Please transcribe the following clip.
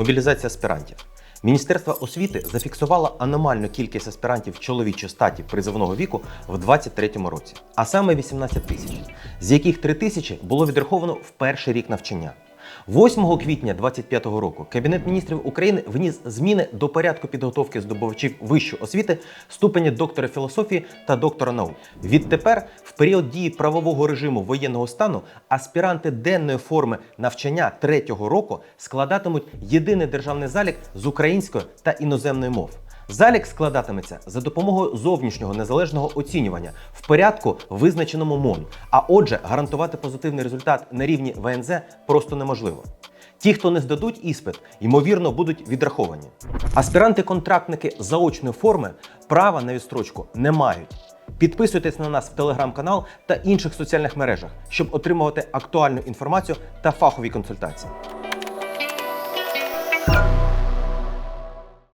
Мобілізація аспірантів. Міністерство освіти зафіксувало аномальну кількість аспірантів чоловічої статі призовного віку в 2023 році, а саме 18 тисяч, з яких 3 тисячі було відраховано в перший рік навчання. 8 квітня 2025 року Кабінет міністрів України вніс зміни до порядку підготовки здобувачів вищої освіти ступеня доктора філософії та доктора наук. Відтепер, в період дії правового режиму воєнного стану, аспіранти денної форми навчання третього року складатимуть єдиний державний залік з української та іноземної мов. Залік складатиметься за допомогою зовнішнього незалежного оцінювання в порядку, визначеному МОН. А отже, гарантувати позитивний результат на рівні ВНЗ просто неможливо. Ті, хто не здадуть іспит, ймовірно, будуть відраховані. Аспіранти-контрактники заочної форми права на відстрочку не мають. Підписуйтесь на нас в телеграм-канал та інших соціальних мережах, щоб отримувати актуальну інформацію та фахові консультації.